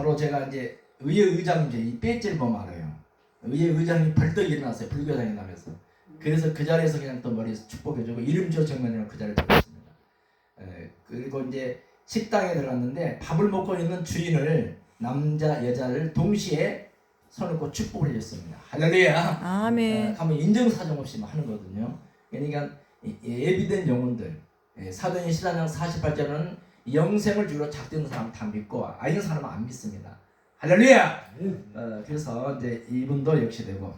바로 제가 이제 의회 의장 이제 이 보면 알아요. 의회 의장이 벌떡 일어났어요. 불교장이 나면서. 그래서 그 자리에서 그냥 또 머리에서 축복해주고 이름 지어 정면이라고 그 자리에 들었습니다. 에, 그리고 이제 식당에 들어갔는데 밥을 먹고 있는 주인을 남자 여자를 동시에 손을 꽂고 축복을 해줬습니다. 할렐루야. 아멘. 어, 가면 인정사정 없이 막 하는 거거든요. 그러니까 예비된 영혼들 예, 사도행 14장 48절은 영생을 주로 작된 사람 다 믿고 아닌 사람은 안 믿습니다. 할렐루야. 어, 그래서 이제 이분도 역시 되고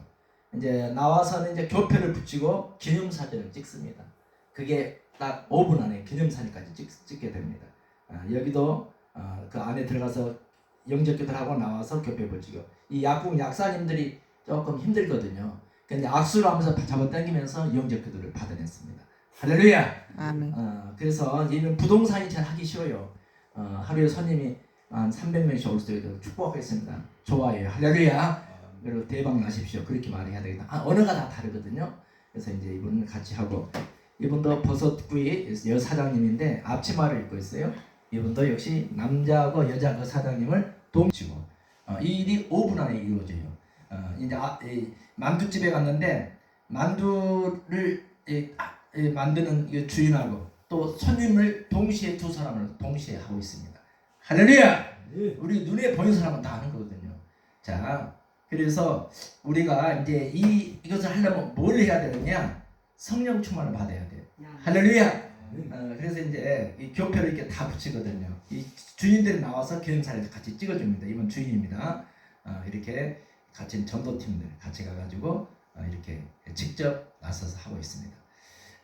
이제 나와서는 이제 교패를 붙이고 기념사진을 찍습니다. 그게 딱 5분 안에 기념사진까지 찍, 찍게 됩니다. 아, 여기도 어, 그 안에 들어가서 영접기도 하고 나와서 교패 붙이고 이 약국 약사님들이 조금 힘들거든요. 근데 악수를 하면서 잡아당기면서 영접기도를 받아냈습니다. 할렐루야. 아멘. 어, 그래서 이는 부동산이 잘 하기 쉬워요. 어, 하루에 손님이 한 300명씩 올 수도 축복하겠습니다. 좋아요. 할렐루야. 그리고 대박 나십시오. 그렇게 말해야 되겠다. 아, 언어가 다 다르거든요. 그래서 이제 이분은 같이 하고 이분도 버섯구이 여 사장님인데 앞치마를 입고 있어요. 이분도 역시 남자하고 여자 그 사장님을 동치고 어, 이 일이 5분 안에 이루어져요. 어, 이제 아, 이 만두집에 갔는데 만두를 이, 아, 이 만드는 이 주인하고 또 손님을 동시에 두 사람을 동시에 하고 있습니다. 할렐루야! 우리 눈에 보이는 사람은 다 하는 거거든요. 자, 그래서 우리가 이제 이 이것을 하려면 뭘 해야 되느냐? 성령 충만을 받아야 돼요. 할렐루야! 어, 그래서 이제 이 교표를 이렇게 다 붙이거든요. 이 주인들이 나와서 기념사를 같이 찍어줍니다. 이번 주인입니다. 어, 이렇게 같이 전도팀들 같이 가가지고 어, 이렇게 직접 나서서 하고 있습니다.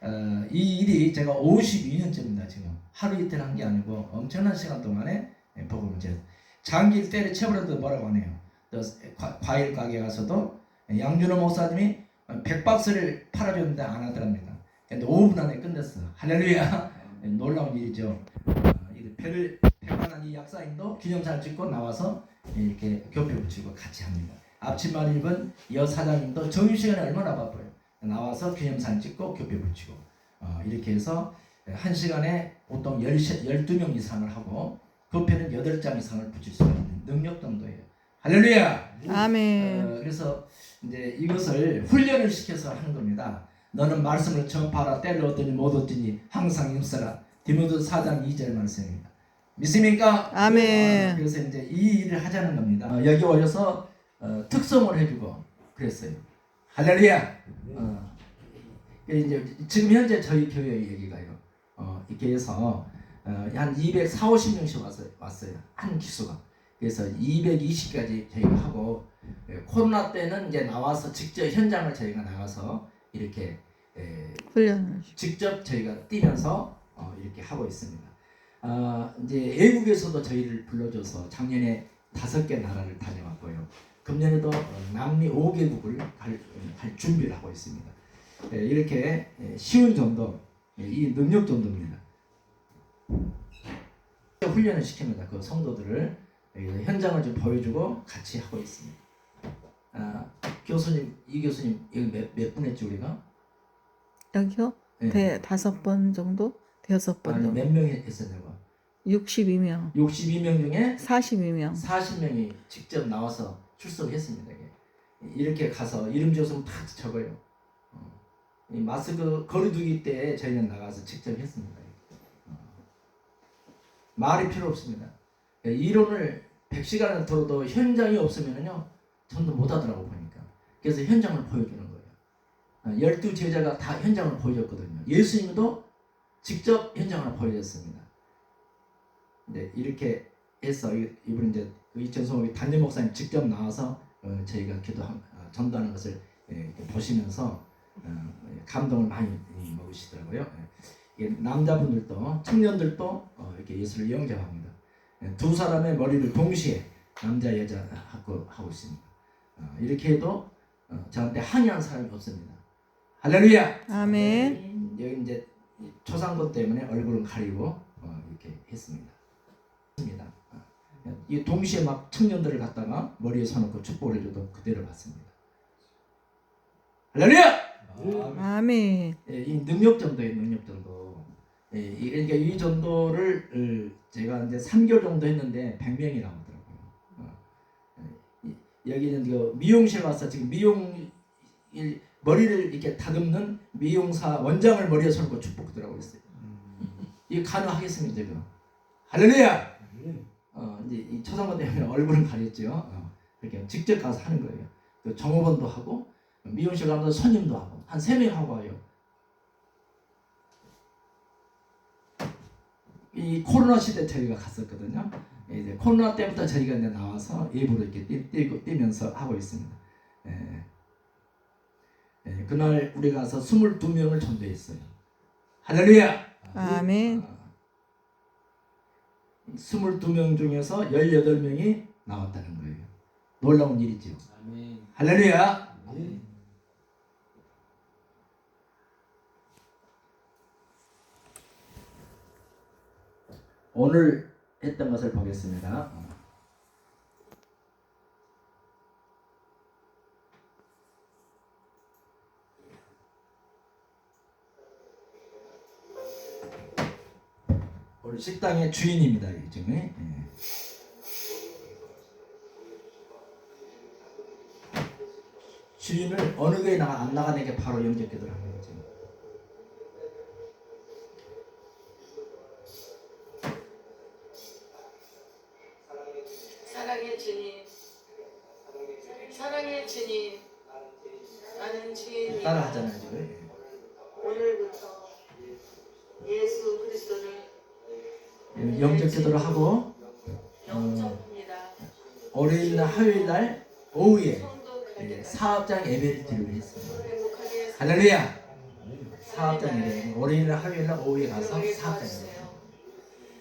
어, 이 일이 제가 52년째입니다. 지금 하루 이틀 한 게 아니고 엄청난 시간 동안에 예, 복음을 이제 장기 때를 채우려도 뭐라고 하네요. 또 과- 과일 가게 가서도 양준호 목사님이 백 박스를 팔아줬는데 안 하더랍니다. 근데 5분 안에 끝냈어. 할렐루야. 예, 놀라운 일이죠. 어, 이 배를 백만한 이 약사님도 기념사를 찍고 나와서 이렇게 교표 붙이고 같이 합니다. 앞치마를 입은 여 사장님도 점심시간에 얼마나 바빠요. 나와서 기념사진 찍고 교표 붙이고 어, 이렇게 해서 한 시간에 보통 10, 12명 이상을 하고 교표는 8장 이상을 붙일 수 있는 능력 정도예요. 할렐루야! 아멘. 어, 그래서 이제 이것을 훈련을 시켜서 하는 겁니다. 너는 말씀을 전파하라 때를 얻더니 못 얻더니 항상 힘써라. 디모데 4장 2절 말씀입니다. 믿습니까? 아멘. 어, 그래서 이제 이 일을 하자는 겁니다. 어, 여기 오셔서 어, 특성을 해주고 그랬어요. 할렐루야. 어, 이제 지금 현재 저희 교회 얘기가요. 어, 이렇게 해서 어, 한 200, 4, 50명씩 왔어요. 왔어요. 한 기수가. 그래서 220까지 저희가 하고 예, 코로나 때는 이제 나와서 직접 현장을 저희가 나가서 이렇게 예, 훈련을. 직접 저희가 뛰면서 어, 이렇게 하고 있습니다. 어, 이제 외국에서도 저희를 불러줘서 작년에 다섯 개 나라를 다녀왔고요. 금년에도 어, 남미 5개국을 갈, 할 준비를 하고 있습니다. 예, 이렇게 예, 쉬운 정도, 예, 이 능력 정도입니다. 훈련을 시킵니다. 그 성도들을 현장을 좀 보여주고 같이 하고 있습니다. 아, 교수님, 이 교수님 여기 몇, 몇 분 했지 우리가? 여기요? 예. 대 다섯 번 정도? 대여섯 번 정도. 몇 명이 했었냐고 62명. 62명 중에 42명. 40명이 직접 나와서 출석했습니다. 이렇게 가서 이름 지어서 다 적어요. 어. 이 마스크 거리두기 때 저희는 나가서 직접 했습니다 어. 말이 필요 없습니다. 예, 이론을 100시간을 들어도 현장이 없으면요 전도 못 하더라고 보니까. 그래서 현장을 보여주는 거예요. 어, 열두 제자가 다 현장을 보여줬거든요. 예수님도 직접 현장을 보여줬습니다. 네, 이렇게 해서 이- 이분 이제 그 이천성욱이 단임 목사님 직접 나와서 어, 저희가 기도 어, 전도하는 것을 예, 보시면서 어, 감동을 많이 이, 먹으시더라고요. 예. 이 남자분들도 청년들도 어, 이렇게 예수를 영접합니다. 예, 두 사람의 머리를 동시에 남자 여자 하고 하고 있습니다. 어, 이렇게 해도 어, 저한테 항의한 사람이 없습니다. 할렐루야. 아멘. 여기 이제 이 초상권 때문에 얼굴은 가리고 어, 이렇게 했습니다. 했습니다. 어. 이 동시에 막 청년들을 갖다가 머리에 서놓고 축복을 해줘도 그대로 받습니다. 할렐루야! 아멘. 예, 이 능력 정도의 능력 정도. 예, 이- 그러니까 이 정도를 어, 제가 이제 3개월 정도 했는데 100명이라고 하더라고요. 여기는 그 미용실 와서 지금 미용 일- 머리를 이렇게 다듬는 미용사 원장을 머리에 서고 축복 들어가고 있어요. 이거 가능하겠습니까 지금? 할렐루야! 어 이제 이 초상권 때문에 얼굴은 가렸죠. 어, 이렇게 직접 가서 하는 거예요. 그 정호번도 하고 미용실 가면서 손님도 하고 한 세 명 하고 와요. 이 코로나 시대 저희가 갔었거든요. 이제 코로나 때부터 저희가 이제 나와서 일부러 이렇게 뛰, 뛰고 뛰면서 하고 있습니다. 예. 예, 그날 우리 가서 22명을 전도했어요. 할렐루야! 아멘. 22명 중에서 18명이 나왔다는 거예요. 놀라운 일이죠. 아멘. 할렐루야! 아멘. 오늘 했던 것을 보겠습니다. 식당의 주인입니다. 이 지금. 예. 주인을 어느 교회 나가 안 나가는 게 바로 영접기도를 하는 거죠. 사랑의 주님, 사랑의 주님, 나는 주인이 따라 하잖아요 지금. 오늘부터 예수 그리스도를 예, 영접기도를 하고 영접합니다. 월요일 날 화요일 날 오후에 사업장 예배를 드리고. 행복하게 할렐루야! 사업장 예배 월요일 날 화요일 날 오후에 가서 사업장 예배.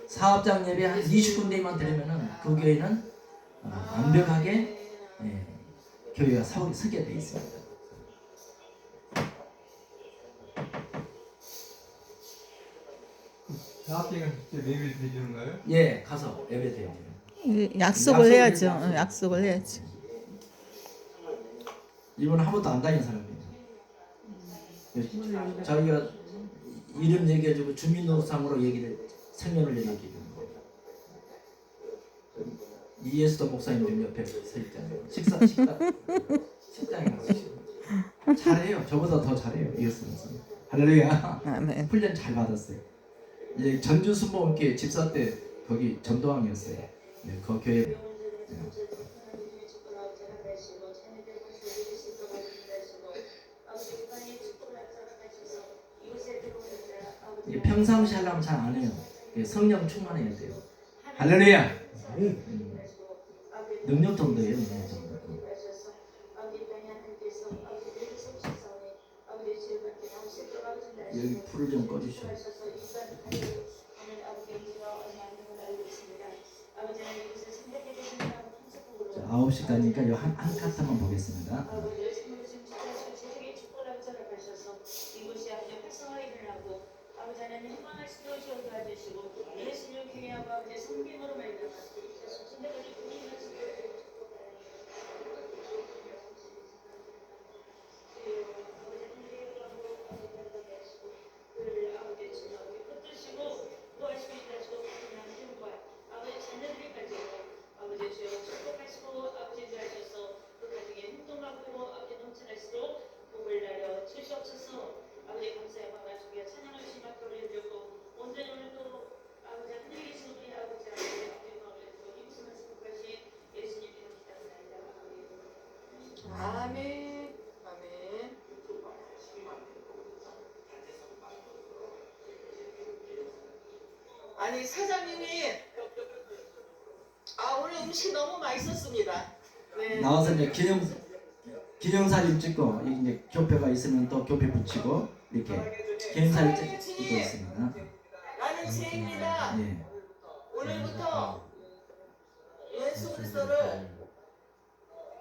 사업장 예배 한 20군데만 드리면은 그 교회는 어, 완벽하게 예, 교회가 서, 서게 돼 있습니다. 사업장은 직접 예배를 드리는 거예요? 예, 가서 예배 드려요. 이 약속을 약속을 해야죠. 약속. 어, 약속을 해야지. 이분 한 번도 안 다닌 사람이에요. 자기가 이름 얘기해주고 주민등록상으로 얘기를 생년을 얘기해 주는 거예요. 이예수도 목사님 좀 옆에 서 있잖아요. 식사 식사 식당에 가서 잘해요. 저보다 더 잘해요. 이예수 목사님. 할렐루야. 아멘. 훈련 잘 받았어요. 예, 전주 순복음교회 집사 때 거기 전도왕이었어요. 네, 그 교회 이게 평상시 하려면 잘 안 해요. 이게 성령 충만해야 돼요. 할렐루야. 음, 능력 정도예요. 능력 정도. 여기 불을 좀 꺼주시 9시까지니까 요한 한 카트만 보겠습니다. 이곳이 아버지 활성화 일어나고 아버지 하나님 희망할 수 있도록 도와주시고 예수를 기회하고 아버지 성김으로 말미암아 선대까지 군인을 아버지 주님 붙드시고 도와주시고 인도하시고 그냥 힘과 아버지 자녀들까지 아버지 주여 축복하시고 아버지 주하셔서 그 가정에 행동하고 아버지 넘쳐날수록 복을 내려 주시옵소서 아버지 감사의 마음을 주께 찬양을 주시며 올려드렸고 온전히 오늘도 아버지 하늘에 계신 우리 아버지 하나님 아버지 마음을 주고 임신을 승복하신 예수님 이름 기도합니다 아멘 아멘 아니 사장님이 아 오늘 음식 너무 맛있었습니다 네. 나와서 이제 기념 기념사진 찍고 이제 교표가 있으면 또 교표 붙이고 이렇게 기념사진 찍- 찍고 있습니다. 나는 지혜입니다 예. 오늘부터 예수 그리스도를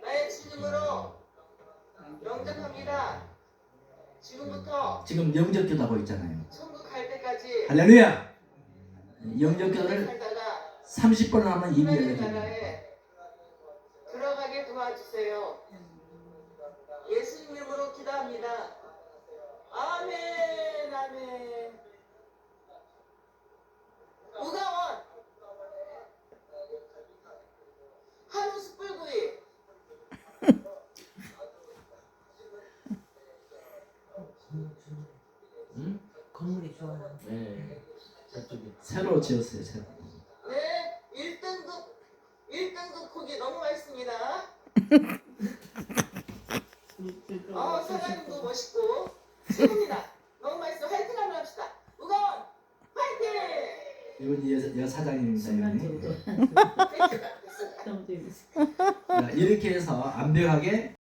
나의 주님으로 영접합니다. 지금부터 지금 영접기도 하고 있잖아요. 천국 갈 때까지 할렐루야. 살다가 30번 하면 이겨야 돼. 들어가게 도와주세요. 예수님 이름으로 기도합니다. 아멘, 아멘. 무가원. 한우 숯불구이. 응? 건물이 좋아요. 네. 새로 지었어요, 새로. 고기 너무 맛있습니다. 어, 사장님도 멋있고 최고입니다. 너무 맛있어. 화이팅 한번 합시다. 우건 화이팅! 이분이 여, 여 사장님입니다. 이분이. 자, 이렇게 해서 완벽하게